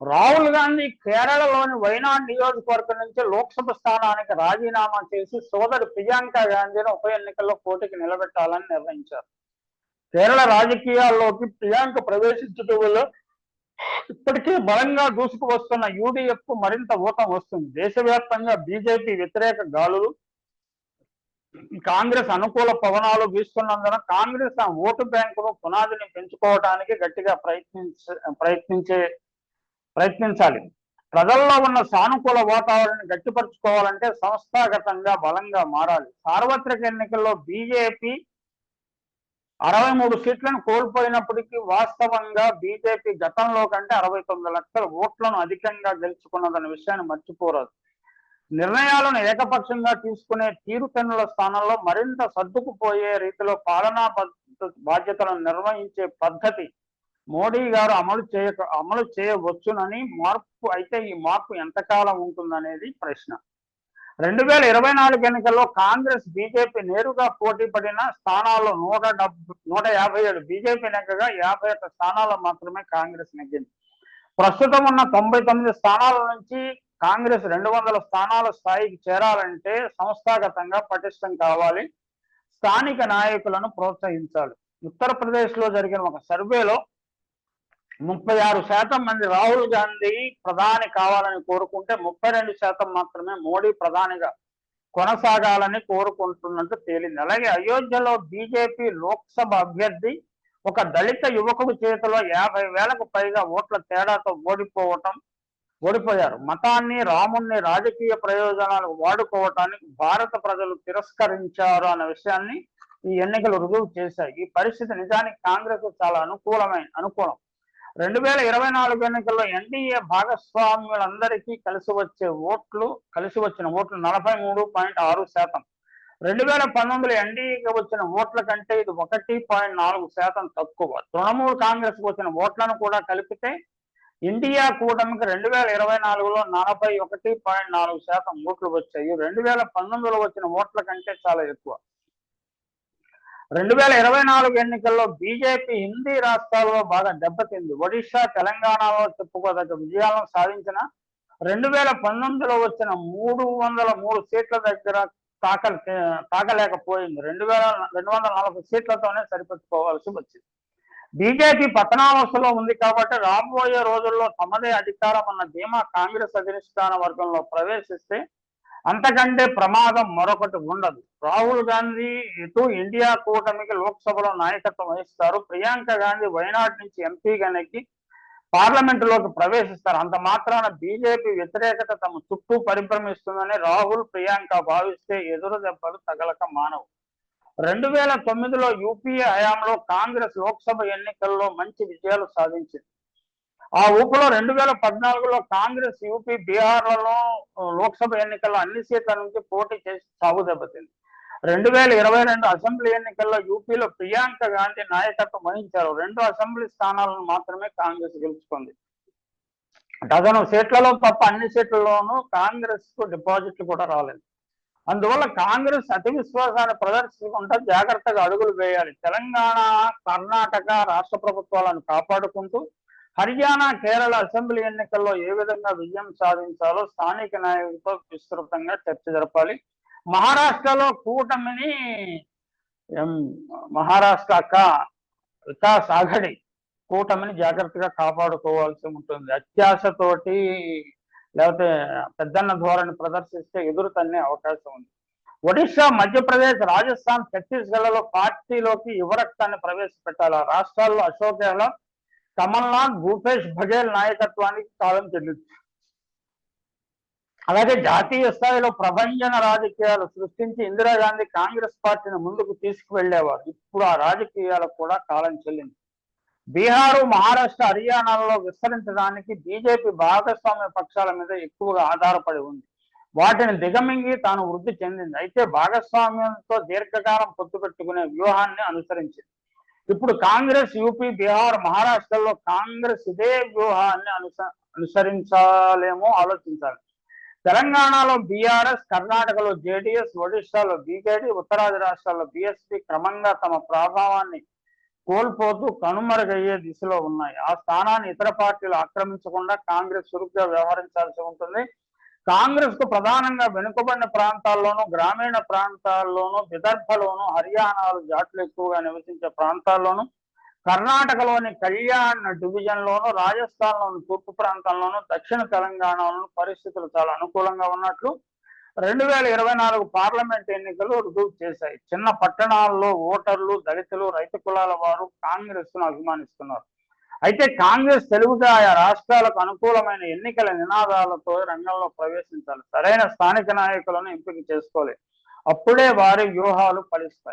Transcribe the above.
రాహుల్ గాంధీ కేరళలోని వైనాడ్ నియోజకవర్గం నుంచి లోక్సభ స్థానానికి రాజీనామా చేసి సోదరి ప్రియాంక గాంధీని ఉప ఎన్నికల్లో పోటీకి నిలబెట్టాలని నిర్ణయించారు. కేరళ రాజకీయాల్లోకి ప్రియాంక ప్రవేశించడం వల్ల ఇప్పటికే బలంగా దూసుకువస్తున్న యూడిఎఫ్ యూడీఎఫ్కు మరింత ఊతం వస్తుంది. దేశవ్యాప్తంగా బీజేపీ వ్యతిరేక గాలులు కాంగ్రెస్ అనుకూల పవనాలు వీస్తున్నందున కాంగ్రెస్ ఆ ఓటు బ్యాంకును పునాదిని పెంచుకోవడానికి గట్టిగా ప్రయత్నించే ప్రయత్నించే ప్రయత్నించాలి. ప్రజల్లో ఉన్న సానుకూల వాతావరణాన్ని గట్టిపరుచుకోవాలంటే సంస్థాగతంగా బలంగా మారాలి. సార్వత్రిక ఎన్నికల్లో బీజేపీ అరవై మూడు సీట్లను కోల్పోయినప్పటికీ వాస్తవంగా బీజేపీ గతంలో కంటే అరవై తొమ్మిది లక్షల ఓట్లను అధికంగా గెలుచుకున్నదన్న విషయాన్ని మర్చిపోరాదు. నిర్ణయాలను ఏకపక్షంగా తీసుకునే తీరుతెన్నుల స్థానంలో మరింత సర్దుకుపోయే రీతిలో పాలనా బాధ్యతలను నిర్వహించే పద్ధతి మోడీ గారు అమలు చేయక అమలు చేయవచ్చునని మార్పు అయితే ఈ మార్పు ఎంతకాలం ఉంటుందనేది ప్రశ్న. రెండు వేల ఇరవై నాలుగు ఎన్నికల్లో కాంగ్రెస్ బీజేపీ నేరుగా పోటీ పడిన స్థానాల్లో నూట డెబ్బై నూట యాభై ఏడు బీజేపీ నెగ్గగా యాభై ఒక్క స్థానాల్లో మాత్రమే కాంగ్రెస్ నెగ్గింది. ప్రస్తుతం ఉన్న తొంభై తొమ్మిది స్థానాల నుంచి కాంగ్రెస్ రెండు వందల స్థానాల స్థాయికి చేరాలంటే సంస్థాగతంగా పటిష్టం కావాలి. స్థానిక నాయకులను ప్రోత్సహించాలి. ఉత్తరప్రదేశ్లో జరిగిన ఒక సర్వేలో ముప్పై ఆరు శాతం మంది రాహుల్ గాంధీ ప్రధాని కావాలని కోరుకుంటే ముప్పై రెండు శాతం మాత్రమే మోడీ ప్రధానిగా కొనసాగాలని కోరుకుంటున్నట్టు తేలింది. అలాగే అయోధ్యలో బీజేపీ లోక్సభ అభ్యర్థి ఒక దళిత యువకుడి చేతిలో యాభై వేలకు పైగా ఓట్ల తేడాతో ఓడిపోవటం ఓడిపోయారు. మతాన్ని రాముణ్ణి రాజకీయ ప్రయోజనాలకు వాడుకోవటానికి భారత ప్రజలు తిరస్కరించారు అన్న విషయాన్ని ఈ ఎన్నికలు రుజువు చేశాయి. ఈ పరిస్థితి నిజానికి కాంగ్రెస్ చాలా అనుకూలమైన అనుకూలం. రెండు వేల ఇరవై నాలుగు ఎన్నికల్లో ఎన్డీఏ భాగస్వామ్యులందరికీ కలిసి వచ్చే ఓట్లు కలిసి వచ్చిన ఓట్లు నలభై మూడు పాయింట్ ఆరు శాతం. రెండు వేల పంతొమ్మిదిలో ఎన్డీఏకి వచ్చిన ఓట్ల కంటే ఇది ఒకటి పాయింట్ నాలుగు శాతం తక్కువ. తృణమూల్ కాంగ్రెస్ వచ్చిన ఓట్లను కూడా కలిపితే ఇండియా కూటమికి రెండు వేల ఇరవై నాలుగులో నలభై ఒకటి పాయింట్ నాలుగు శాతం ఓట్లు వచ్చాయి. రెండు వేల పంతొమ్మిదిలో వచ్చిన ఓట్ల కంటే చాలా ఎక్కువ. రెండు వేల ఇరవై నాలుగు ఎన్నికల్లో బీజేపీ హిందీ రాష్ట్రాల్లో బాగా దెబ్బతింది. ఒడిశా తెలంగాణలో చెప్పుకోదగ్గ విజయాలను సాధించిన రెండు వేల పంతొమ్మిదిలో వచ్చిన మూడు వందల మూడు సీట్ల దగ్గర తాక తాకలేకపోయింది. రెండు వేల రెండు వందల నలభై సీట్లతోనే సరిపెట్టుకోవాల్సి వచ్చింది. బీజేపీ పతనావస్థలో ఉంది కాబట్టి రాబోయే రోజుల్లో తమదే అధికారం అన్న ధీమా కాంగ్రెస్ అధిష్టాన వర్గంలో ప్రవేశిస్తే అంతకంటే ప్రమాదం మరొకటి ఉండదు. రాహుల్ గాంధీ ఇటు ఇండియా కూటమికి లోక్సభలో నాయకత్వం వహిస్తారు. ప్రియాంక గాంధీ వైనాడ్ నుంచి ఎంపీగా నెక్కి పార్లమెంటులోకి ప్రవేశిస్తారు. అంత మాత్రాన బీజేపీ వ్యతిరేకత తమ చుట్టూ పరిభ్రమిస్తుందని రాహుల్ ప్రియాంక భావిస్తే ఎదురు దెబ్బలు తగలక మానవు. రెండు వేల తొమ్మిదిలో యూపీఏ హయాంలో కాంగ్రెస్ లోక్సభ ఎన్నికల్లో మంచి విజయాలు సాధించింది. ఆ ఊపులో రెండు వేల పద్నాలుగులో కాంగ్రెస్ యూపీ బీహార్లలో లోక్సభ ఎన్నికల్లో అన్ని సీట్ల నుంచి పోటీ చేసి సాగు దెబ్బతింది. రెండు వేల ఇరవై రెండు అసెంబ్లీ ఎన్నికల్లో యూపీలో ప్రియాంక గాంధీ నాయకత్వం వహించారు. రెండు అసెంబ్లీ స్థానాలను మాత్రమే కాంగ్రెస్ గెలుచుకుంది. డజను సీట్లలో తప్ప అన్ని సీట్లలోనూ కాంగ్రెస్కు డిపాజిట్లు కూడా రాలేదు. అందువల్ల కాంగ్రెస్ అతి విశ్వాసాన్ని ప్రదర్శించకుండా జాగ్రత్తగా అడుగులు వేయాలి. తెలంగాణ కర్ణాటక రాష్ట్ర ప్రభుత్వాలను కాపాడుకుంటూ హర్యానా కేరళ అసెంబ్లీ ఎన్నికల్లో ఏ విధంగా విజయం సాధించాలో స్థానిక నాయకులతో విస్తృతంగా చర్చ జరపాలి. మహారాష్ట్రలో కూటమిని మహారాష్ట్ర అక్క వికాస్ ఆఘడి కూటమిని జాగ్రత్తగా కాపాడుకోవాల్సి ఉంటుంది. అత్యాశతోటి లేకపోతే పెద్దన్న ధోరణి ప్రదర్శిస్తే ఎదురు తన్నే అవకాశం ఉంది. ఒడిశా మధ్యప్రదేశ్ రాజస్థాన్ ఛత్తీస్గఢ్లలో పార్టీలోకి యువరక్తాన్ని ప్రవేశపెట్టాలి. రాష్ట్రాల్లో అశోక్ గెహ్లోట్ కమల్నాథ్ భూపేష్ బఘేల్ నాయకత్వానికి కాలం చెల్లింది అలాగే జాతీయ స్థాయిలో ప్రభంజన రాజకీయాలు సృష్టించి ఇందిరాగాంధీ కాంగ్రెస్ పార్టీని ముందుకు తీసుకువెళ్ళేవారు ఇప్పుడు ఆ రాజకీయాలకు కూడా కాలం చెల్లింది. బీహారు మహారాష్ట్ర హర్యానాలలో విస్తరించడానికి బీజేపీ భాగస్వామ్య పక్షాల మీద ఎక్కువగా ఆధారపడి ఉంది. వాటిని దిగమింగి తాను వృద్ధి చెందింది. అయితే భాగస్వామ్యంతో దీర్ఘకాలం పొత్తు పెట్టుకునే వ్యూహాన్ని అనుసరించింది. ఇప్పుడు కాంగ్రెస్ యూపీ బీహార్ మహారాష్ట్రలో కాంగ్రెస్ ఇదే వ్యూహాన్ని అనుస అనుసరించాలేమో ఆలోచించాలి. తెలంగాణలో బీఆర్ఎస్ కర్ణాటకలో జేడీఎస్ ఒడిశాలో బీజేడీ ఉత్తరాది రాష్ట్రాల్లో బీఎస్పీ క్రమంగా తమ ప్రభావాన్ని కోల్పోతూ కనుమరుగయ్యే దిశలో ఉన్నాయి. ఆ స్థానాన్ని ఇతర పార్టీలు ఆక్రమించకుండా కాంగ్రెస్ చురుగ్గా వ్యవహరించాల్సి ఉంటుంది. కాంగ్రెస్కు ప్రధానంగా వెనుకబడిన ప్రాంతాల్లోనూ గ్రామీణ ప్రాంతాల్లోనూ విదర్భలోను హర్యానాలు జాట్లు ఎక్కువగా నివసించే ప్రాంతాల్లోనూ కర్ణాటకలోని కళ్యాణ్ డివిజన్ లోను రాజస్థాన్లోని తూర్పు ప్రాంతంలోను దక్షిణ తెలంగాణలోను పరిస్థితులు చాలా అనుకూలంగా ఉన్నట్లు రెండు వేల ఇరవై నాలుగు పార్లమెంట్ ఎన్నికలు రుజువు చేశాయి. చిన్న పట్టణాల్లో ఓటర్లు దళితులు రైతు కులాల వారు కాంగ్రెస్ను అభిమానిస్తున్నారు. అయితే కాంగ్రెస్ తెలుగుగా ఆయా రాష్ట్రాలకు అనుకూలమైన ఎన్నికల నినాదాలతో రంగంలో ప్రవేశించాలి. సరైన స్థానిక నాయకులను ఎంపిక చేసుకోవాలి. అప్పుడే వారి వ్యూహాలు ఫలిస్తాయి.